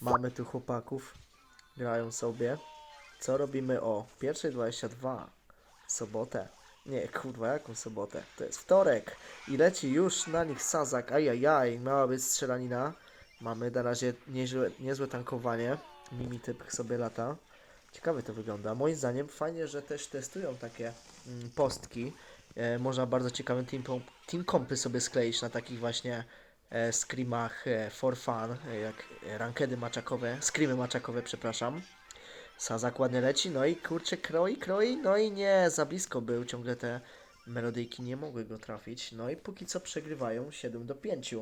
Mamy tu chłopaków, grają sobie. Co robimy o 1.22 w sobotę? Nie, kurwa, jaką sobotę? To jest wtorek i leci już na nich Sazak, ajajaj, miała być strzelanina. Mamy na razie niezłe, niezłe tankowanie, mimi typ sobie lata. Ciekawe to wygląda. Moim zdaniem fajnie, że też testują takie mm, postki. E, można bardzo ciekawe team, kompy sobie skleić na takich właśnie e, screamach e, for fun, e, jak rankedy maczakowe, screamy maczakowe, przepraszam. Sazak ładnie leci, no i kurczę, kroi, kroi, no i nie, za blisko był, ciągle te melodyjki nie mogły go trafić, no i póki co przegrywają 7 do 5.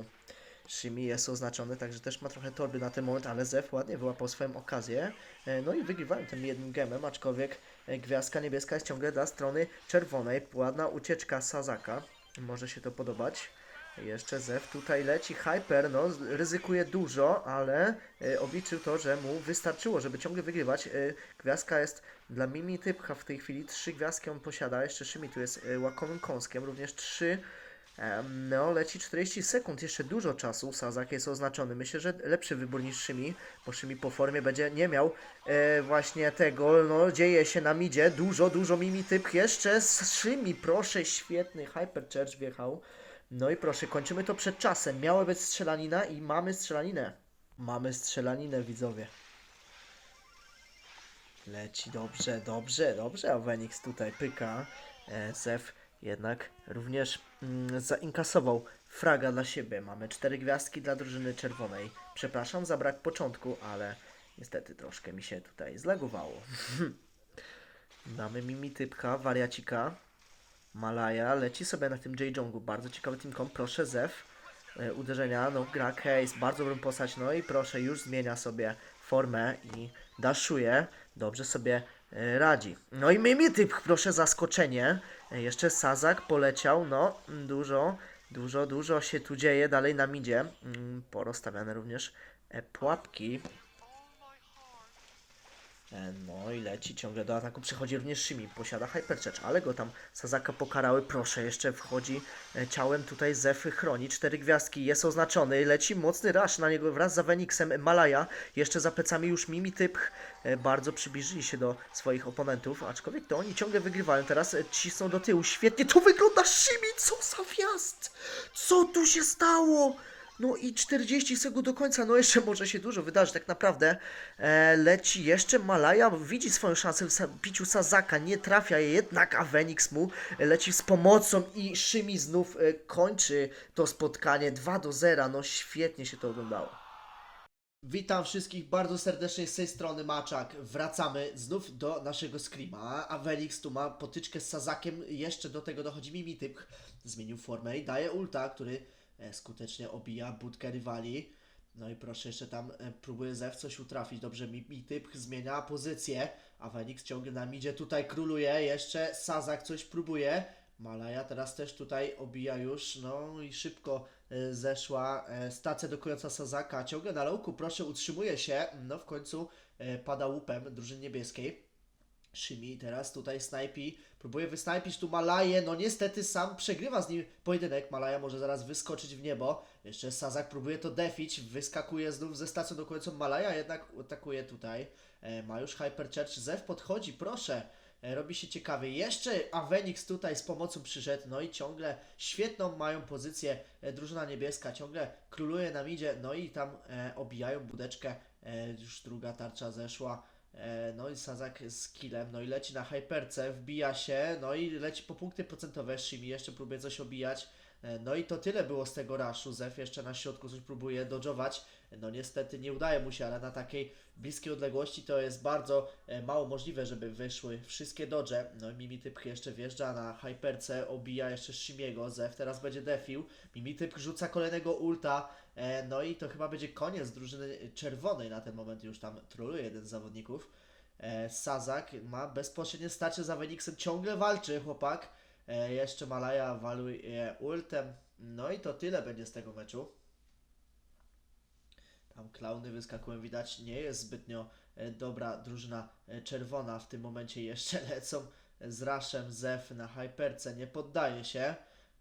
Shimi jest oznaczony, także też ma trochę torby na ten moment, ale Zef ładnie wyłapał swoją okazję, e, no i wygrywają tym jednym gemem, aczkolwiek gwiazdka niebieska jest ciągle dla strony czerwonej, ładna ucieczka Sazaka, może się to podobać. Jeszcze Zef tutaj leci Hyper, no ryzykuje dużo, ale e, obliczył to, że mu wystarczyło, żeby ciągle wygrywać. E, gwiazdka jest dla Mimi Typcha w tej chwili, trzy gwiazdki on posiada, jeszcze Szymi tu jest e, łakomym kąskiem, również trzy. No, leci 40 sekund, jeszcze dużo czasu. Sazak jest oznaczony. Myślę, że lepszy wybór niż Szymi, bo Szymi po formie będzie nie miał e, właśnie tego. No, dzieje się na midzie. Dużo, dużo Mimi typ jeszcze z Szymi. Proszę, świetny Hyper Church wjechał. No i proszę, kończymy to przed czasem. Miała być strzelanina i mamy strzelaninę. Mamy strzelaninę, widzowie. Leci dobrze, dobrze, dobrze. Avenix tutaj pyka. E, jednak również mm, zainkasował fraga dla siebie. Mamy cztery gwiazdki dla drużyny czerwonej. Przepraszam za brak początku, ale niestety troszkę mi się tutaj zlagowało. Damy Mimi typka, wariacika. Malaja leci sobie na tym J-Jongu. Bardzo ciekawy teamcom. Proszę Zef. E, uderzenia, no gra case, bardzo dobrą postać, no i proszę, już zmienia sobie formę i daszuje, dobrze sobie e, radzi. No i Mimi typ, proszę, zaskoczenie, jeszcze Sazak poleciał, no, dużo, dużo, dużo się tu dzieje, dalej nam idzie, Mm, porozstawiane również e, pułapki. E, No i leci ciągle do ataku. Przychodzi również Shimi. Posiada Hypercharge, ale go tam Sazaka pokarały. Proszę, jeszcze wchodzi e, ciałem tutaj Zefy chroni. Cztery gwiazdki. Jest oznaczony. Leci mocny rush na niego wraz z Aveniksem Malaya. Jeszcze za plecami już Mimi Typ. E, Bardzo przybliżyli się do swoich oponentów. Aczkolwiek to oni ciągle wygrywają. Teraz cisną do tyłu. Świetnie to wygląda. Shimi, co za wjazd! Co tu się stało? No i 40 sekund do końca, no jeszcze może się dużo wydarzyć tak naprawdę. E, leci jeszcze Malaya, widzi swoją szansę w biciu Sazaka, nie trafia jednak Avenix mu leci z pomocą i Szymi znów e, kończy to spotkanie 2 do 0, no świetnie się to oglądało. Witam wszystkich bardzo serdecznie z tej strony Maczak. Wracamy znów do naszego screama. Avelix tu ma potyczkę z Sazakiem. Jeszcze do tego dochodzi Mimi Typ. Zmienił formę i daje ulta, który skutecznie obija budkę rywali. No i proszę, jeszcze tam e, próbuje Zew coś utrafić. Dobrze, Mimi Typ zmienia pozycję. Avelix ciągle nam idzie, tutaj króluje. Jeszcze Sazak coś próbuje. Malaja teraz też tutaj obija już, no i szybko e, zeszła e, stacja dokująca Sazaka. Ciągle na lołku, proszę, utrzymuje się. No w końcu e, pada łupem drużyny niebieskiej. Szymi teraz tutaj snajpi, próbuje wysnajpić tu Malaję, no niestety sam przegrywa z nim pojedynek, Malaja może zaraz wyskoczyć w niebo, jeszcze Sazak próbuje to defić, wyskakuje znów ze stacją dokującą Malaja, jednak atakuje tutaj, e, ma już Hyper Church, Zew podchodzi, proszę, e, robi się ciekawie, jeszcze Avenix tutaj z pomocą przyszedł, no i ciągle świetną mają pozycję e, drużyna niebieska, ciągle króluje na midzie, no i tam e, obijają budeczkę, e, już druga tarcza zeszła, No i Sazak z killem, no i leci na hyperce, wbija się, no i leci po punkty procentowe, Shimi jeszcze próbuje coś obijać. E, No i to tyle było z tego rushu, Zef jeszcze na środku coś próbuje dodżować. No niestety nie udaje mu się, ale na takiej bliskiej odległości to jest bardzo e, mało możliwe, żeby wyszły wszystkie dodże. No i Mimi Typ jeszcze wjeżdża na hyperce, obija jeszcze Shimiego, Zef teraz będzie defił. Mimi Typ rzuca kolejnego ulta, E, No i to chyba będzie koniec drużyny czerwonej na ten moment już tam troluje jeden z zawodników. E, Sazak ma bezpośrednie starcie z Aveniksem, ciągle walczy chłopak. E, Jeszcze Malaja waluje ultem. No i to tyle będzie z tego meczu. Tam klauny wyskakują, widać nie jest zbytnio e, dobra drużyna e, czerwona w tym momencie jeszcze lecą z Rashem Zef na hyperce, nie poddaje się.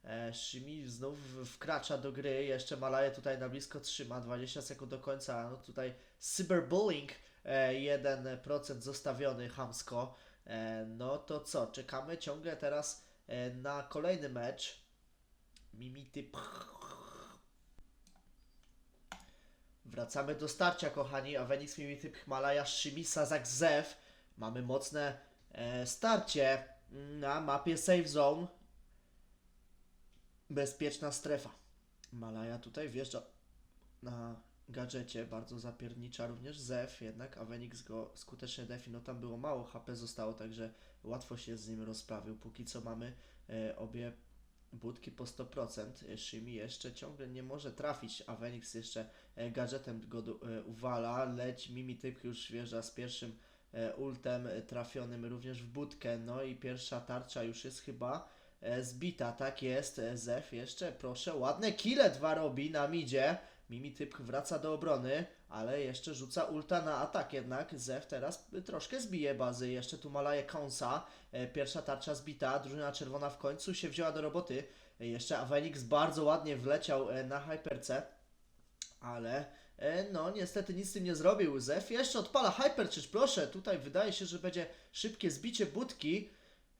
E, Shimi znów wkracza do gry, jeszcze Malaje tutaj na blisko trzyma, 20 sekund do końca, no tutaj cyberbullying e, 1% zostawiony hamsko. E, no to co, czekamy ciągle teraz e, na kolejny mecz. Mimity. Wracamy do starcia, kochani. Avenix Mimity Himalaja Shimi Sazak Zew. Mamy mocne e, starcie na mapie Safe Zone. Bezpieczna strefa. Malaja tutaj wjeżdża na gadżecie, bardzo zapiernicza również Zew, jednak Avenix go skutecznie defi, no tam było mało HP zostało, także łatwo się z nim rozprawił. Póki co mamy e, obie budki po 100%. Shimi jeszcze ciągle nie może trafić. Avenix jeszcze e, gadżetem go e, uwala. Leć Mimi Typ już wjeżdża z pierwszym e, ultem e, trafionym również w budkę. No i pierwsza tarcza już jest chyba e, zbita. Tak jest. E, Zef jeszcze, proszę. Ładne kile dwa robi na midzie. Mimi Typ wraca do obrony, ale jeszcze rzuca ulta na atak jednak. Zef teraz troszkę zbije bazy. Jeszcze tu Malaje Konsa. E, Pierwsza tarcza zbita, drużyna czerwona w końcu się wzięła do roboty. E, Jeszcze Avenix bardzo ładnie wleciał e, na hyperce, ale e, no niestety nic z tym nie zrobił. Zef jeszcze odpala hyperczyż, proszę, tutaj wydaje się, że będzie szybkie zbicie budki.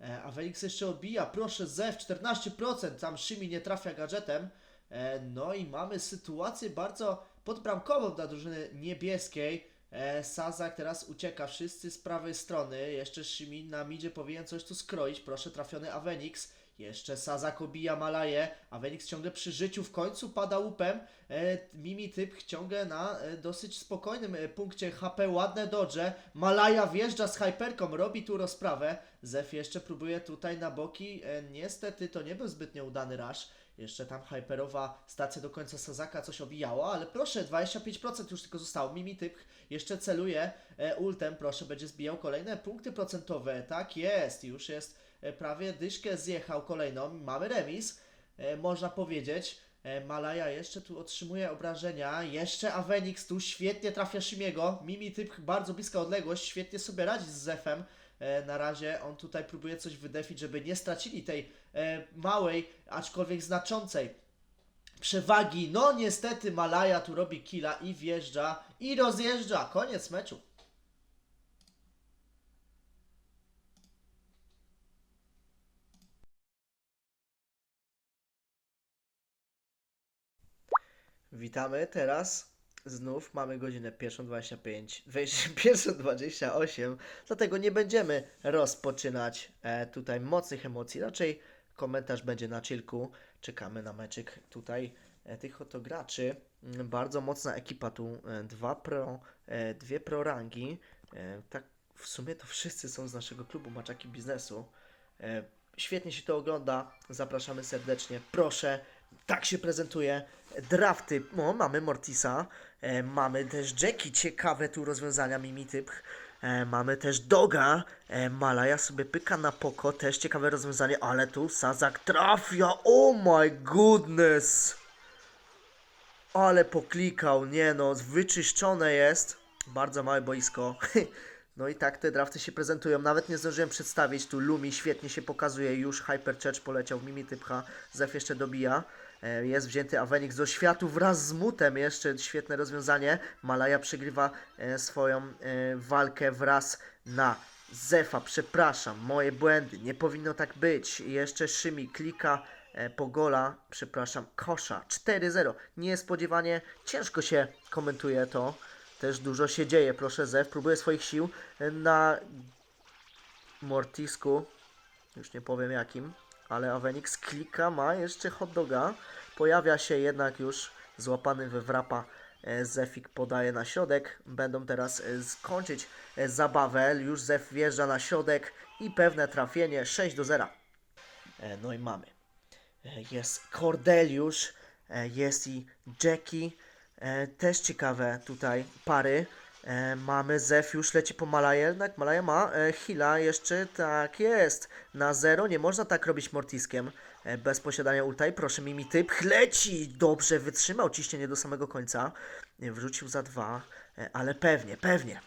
E, Avenix jeszcze odbija, proszę Zef, 14%, tam Shimi nie trafia gadżetem. E, No i mamy sytuację bardzo podbramkową dla drużyny niebieskiej. E, Sazak teraz ucieka, wszyscy z prawej strony. Jeszcze Shimi na midzie powinien coś tu skroić. Proszę, trafiony Avenix. Jeszcze Sazak obija Malaje. Avenix ciągle przy życiu, w końcu pada łupem. E, Mimi typ ciągle na e, dosyć spokojnym e, punkcie HP, ładne dodże. Malaja wjeżdża z hyperką, robi tu rozprawę. Zef jeszcze próbuje tutaj na boki. E, niestety to nie był zbytnio udany rush. Jeszcze tam hyperowa stacja do końca Sazaka coś obijała, ale proszę, 25% już tylko zostało. Mimi typ jeszcze celuje e, ultem, proszę, będzie zbijał kolejne punkty procentowe. Tak jest, już jest prawie dyszkę zjechał kolejną. Mamy remis, e, można powiedzieć. E, Malaja jeszcze tu otrzymuje obrażenia. Jeszcze Avenix tu świetnie trafia Shimiego. Mimi typ bardzo bliska odległość, świetnie sobie radzi z Zefem. E, na razie on tutaj próbuje coś wydefić, żeby nie stracili tej e, małej, aczkolwiek znaczącej przewagi. No niestety Malaja tu robi killa i wjeżdża i rozjeżdża. Koniec meczu. Witamy teraz. Znów mamy godzinę 1.25, wejście 1.28, dlatego nie będziemy rozpoczynać e, tutaj mocnych emocji. Raczej komentarz będzie na chillku. Czekamy na meczyk tutaj e, tych oto graczy. Mm, Bardzo mocna ekipa tu. E, dwa pro, e, dwie pro rangi. E, tak w sumie to wszyscy są z naszego klubu Maczaki Biznesu. E, świetnie się to ogląda. Zapraszamy serdecznie. Proszę, tak się prezentuje. Drafty. O, mamy Mortisa. E, mamy też Jackie. Ciekawe tu rozwiązania Mimityp. E, mamy też Doga. E, Malaja sobie pyka na poko. Też ciekawe rozwiązanie, ale tu Sazak trafia. Oh my goodness. Ale poklikał, nie no, wyczyszczone jest. Bardzo małe boisko. No i tak te drafty się prezentują. Nawet nie zdążyłem przedstawić. Tu Lumi świetnie się pokazuje. Już Hyper Church poleciał Mimi Typcha. Zef jeszcze dobija. E, Jest wzięty Avenix do światu wraz z Mutem. Jeszcze świetne rozwiązanie. Malaja przegrywa e, swoją e, walkę wraz na Zefa. Przepraszam, moje błędy. Nie powinno tak być. Jeszcze Szymi klika Pogola, przepraszam, Kosza 4-0. Niespodziewanie ciężko się komentuje to. Też dużo się dzieje, proszę Zef. Próbuję swoich sił na Mortisku. Już nie powiem jakim, ale Avenix klika, ma jeszcze hot doga. Pojawia się jednak już złapany we wrapa e, Zefik podaje na środek. Będą teraz e, skończyć e, zabawę. Już Zef wjeżdża na środek i pewne trafienie 6 do 0. E, No i mamy. Jest Cordeliusz, jest i Jackie. Też ciekawe tutaj pary. E, Mamy Zef już leci po Malaję, jednak Malaja ma e, Hila jeszcze, tak jest. Na zero nie można tak robić Mortiskiem e, bez posiadania ulta i proszę Mimi typ leci, dobrze wytrzymał ciśnienie do samego końca, E, wrzucił za dwa, e, ale pewnie, pewnie.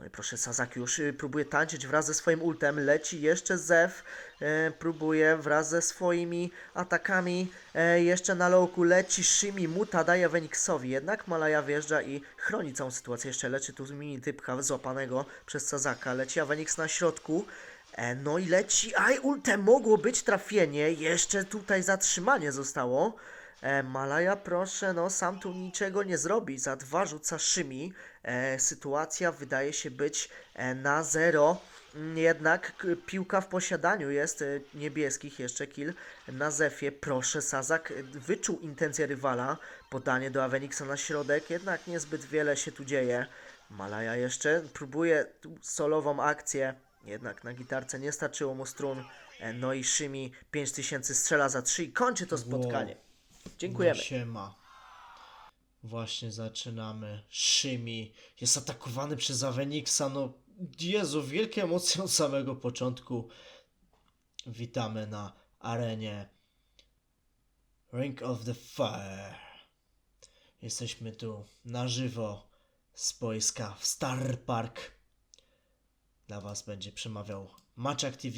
No i proszę, Sasaki już y, próbuje tańczyć wraz ze swoim ultem, leci jeszcze Zew, e, próbuje wraz ze swoimi atakami, e, jeszcze na lowku leci Shimi, Muta daje Feniksowi, jednak Malaya wjeżdża i chroni całą sytuację, jeszcze leczy tu mini typka złapanego przez Sazaka, leci Avenix na środku, e, no i leci, aj ultem. Mogło być trafienie, jeszcze tutaj zatrzymanie zostało, E, Malaja, proszę, no sam tu niczego nie zrobi. Za dwa rzuca Szymi. E, sytuacja wydaje się być e, na zero. Mm, Jednak piłka w posiadaniu jest e, niebieskich, jeszcze kill na Zefie. Proszę, Sazak e, wyczuł intencje rywala. Podanie do Avenixa na środek, jednak niezbyt wiele się tu dzieje. Malaja jeszcze próbuje solową akcję, jednak na gitarce nie starczyło mu strun. E, no i Szymi 5000 strzela za 3 i kończy to spotkanie. Dziękujemy. No siema. Właśnie zaczynamy. Szymi jest atakowany przez Avenixa. No, Jezu, wielkie emocje od samego początku. Witamy na arenie Ring of the Fire. Jesteśmy tu na żywo z boiska w Star Park. Dla Was będzie przemawiał Maczak TV.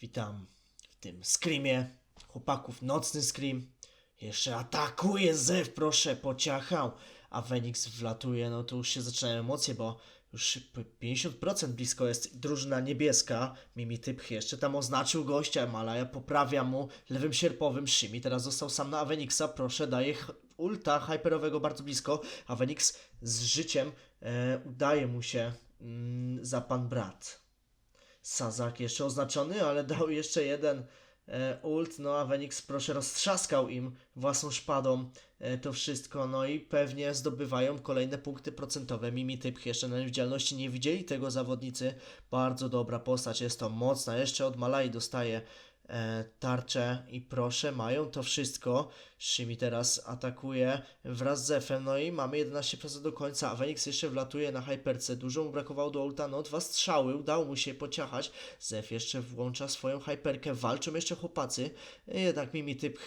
Witam w tym screamie chłopaków Nocny Scream. Jeszcze atakuje Zew, proszę, pociachał. A Fenix wlatuje, no to już się zaczynają emocje, bo już p- 50% blisko jest drużyna niebieska. Mimi Typch jeszcze tam oznaczył gościa, Malaja poprawia mu lewym sierpowym. Shimi teraz został sam na Avenixa, proszę, daje ulta hyperowego bardzo blisko. Avenix z życiem e, udaje mu się mm, za pan brat. Sazak jeszcze oznaczony, ale dał jeszcze jeden ult, no a Venix proszę roztrzaskał im własną szpadą e, to wszystko, no i pewnie zdobywają kolejne punkty procentowe. Mimi Typch jeszcze na niewidzialności nie widzieli tego zawodnicy, bardzo dobra postać, jest to mocna, jeszcze od Malai dostaje e, tarczę i proszę, mają to wszystko. Shimi teraz atakuje wraz z Zefem, no i mamy 11% do końca, a Venix jeszcze wlatuje na hyperce, dużo mu brakowało do ulta, no dwa strzały, udało mu się pociachać, Zef jeszcze włącza swoją hyperkę, walczą jeszcze chłopacy, jednak Mimi typ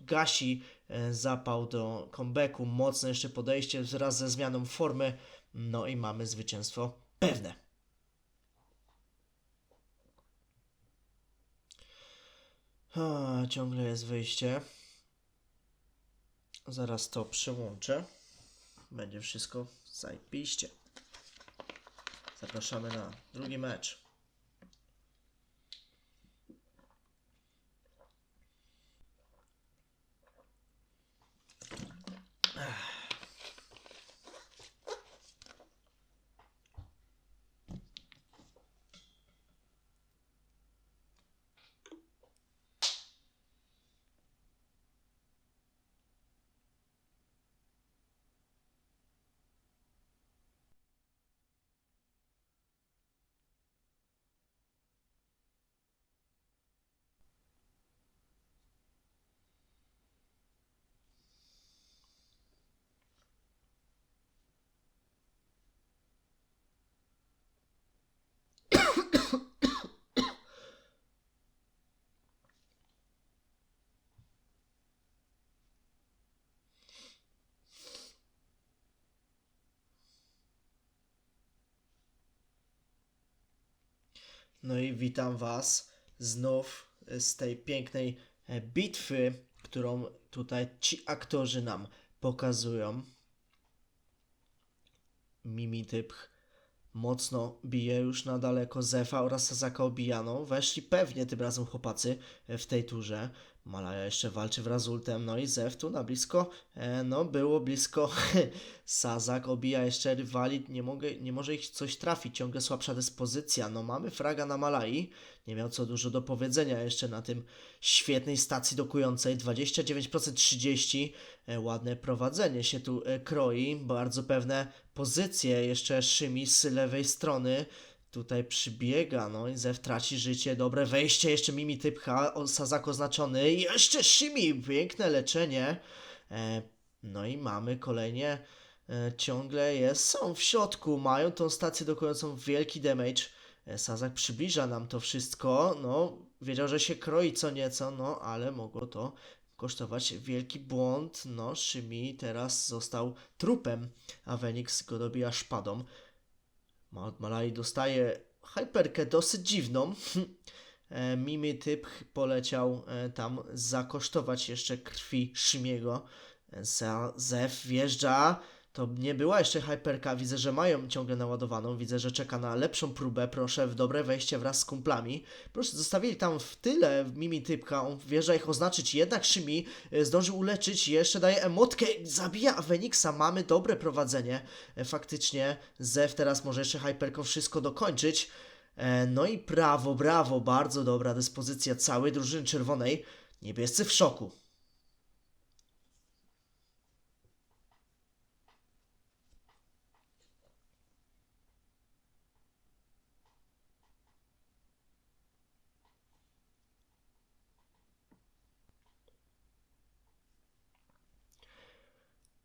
gasi e, zapał do comebacku, mocne jeszcze podejście wraz ze zmianą formy, no i mamy zwycięstwo pewne. A, ciągle jest wyjście. Zaraz to przełączę. Będzie wszystko zajebiście. Zapraszamy na drugi mecz. No i witam Was znów z tej pięknej e, bitwy, którą tutaj ci aktorzy nam pokazują. Mimi mocno bije już na daleko Zefa oraz Sasaka obijaną. Weszli pewnie tym razem chłopacy e, w tej turze. Malaja jeszcze walczy wraz z ultem, no i Zef tu na blisko, e, no było blisko. Sazak obija jeszcze rywali, nie, mogę, nie może ich coś trafić, ciągle słabsza dyspozycja. No mamy fraga na Malai, nie miał co dużo do powiedzenia jeszcze na tym świetnej stacji dokującej. 29% 30%, e, ładne prowadzenie się tu e, kroi, bardzo pewne pozycje. Jeszcze Szymi z lewej strony tutaj przybiega, no i Zew traci życie, dobre wejście, jeszcze Mimi Typcha, Sazak oznaczony, jeszcze Szymi, piękne leczenie. E, no i mamy kolejnie, e, ciągle jest, są w środku, mają tą stację dokującą wielki damage. E, Sazak przybliża nam to wszystko, no wiedział, że się kroi co nieco, no ale mogło to kosztować wielki błąd. No, Szymi teraz został trupem, a Venix go dobija szpadą. Mount Malai dostaje hyperkę dosyć dziwną. E, Mimi typ poleciał e, tam zakosztować jeszcze krwi Szymiego. E, Zef wjeżdża. To nie była jeszcze hyperka. Widzę, że mają ciągle naładowaną. Widzę, że czeka na lepszą próbę. Proszę w dobre wejście wraz z kumplami. Proszę, zostawili tam w tyle Mimi typka. On wjeżdża ich oznaczyć. Jednak Szymi e, zdążył uleczyć. Jeszcze daje emotkę. Zabija Avenixa. Mamy dobre prowadzenie. E, Faktycznie Zef teraz może jeszcze hyperką wszystko dokończyć. E, No i brawo, brawo, bardzo dobra dyspozycja całej drużyny czerwonej. Niebiescy w szoku.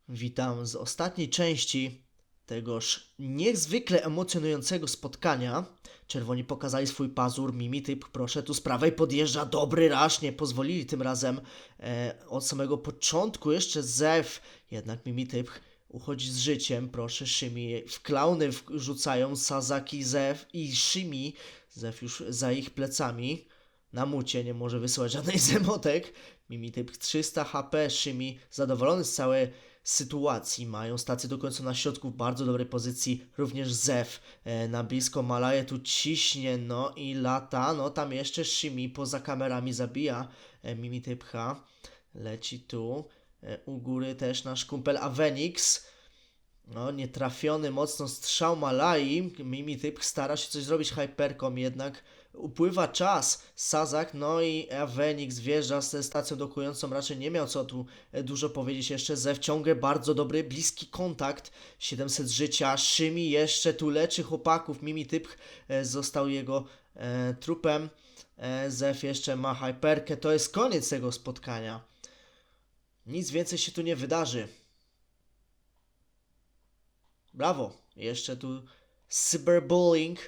Witam z ostatniej części tegoż niezwykle emocjonującego spotkania. Czerwoni pokazali swój pazur, Mimi typ, proszę, tu z prawej podjeżdża. Dobry rasz, nie pozwolili tym razem e, od samego początku jeszcze Zew, jednak Mimi typ uchodzi z życiem, proszę, Szymi, w klauny wrzucają Sazaki, Zew i Szymi, Zew już za ich plecami, na mucie, nie może wysyłać żadnej z emotek, Mimi typ 300 HP, Szymi zadowolony z całej sytuacji. Mają stację do końca na środku w bardzo dobrej pozycji. Również Zef e, na blisko Malaje tu ciśnie, no i lata. No tam jeszcze Shimi poza kamerami zabija e, Mimi Typcha. Leci tu. E, u góry też nasz kumpel Avenix. No, nietrafiony mocno strzał Malai. Mimi Typ stara się coś zrobić hyperką, jednak upływa czas. Sazak, no i Avenix wjeżdża z stacją dokującą. Raczej nie miał co tu e, dużo powiedzieć jeszcze. Zew ciągle bardzo dobry, bliski kontakt. 700 życia. Szymi jeszcze tu leczy chłopaków. Mimi Typ e, został jego e, trupem. E, Zew jeszcze ma hyperkę. To jest koniec tego spotkania. Nic więcej się tu nie wydarzy. Brawo. Jeszcze tu cyberbullying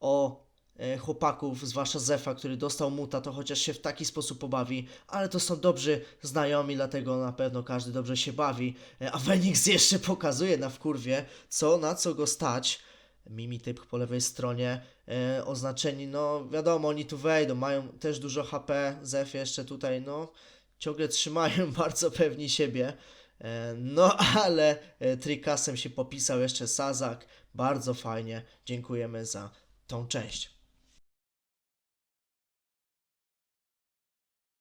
o e, chłopaków, zwłaszcza Zefa, który dostał muta, to chociaż się w taki sposób pobawi, ale to są dobrzy znajomi, dlatego na pewno każdy dobrze się bawi. E, a Fenix jeszcze pokazuje na wkurwie, co, na co go stać. Mimi typ po lewej stronie, e, oznaczeni, no wiadomo, oni tu wejdą, mają też dużo HP, Zef jeszcze tutaj, no ciągle trzymają bardzo pewni siebie. E, No, ale e, Trikasem się popisał jeszcze Sazak. Bardzo fajnie. Dziękujemy za tą część.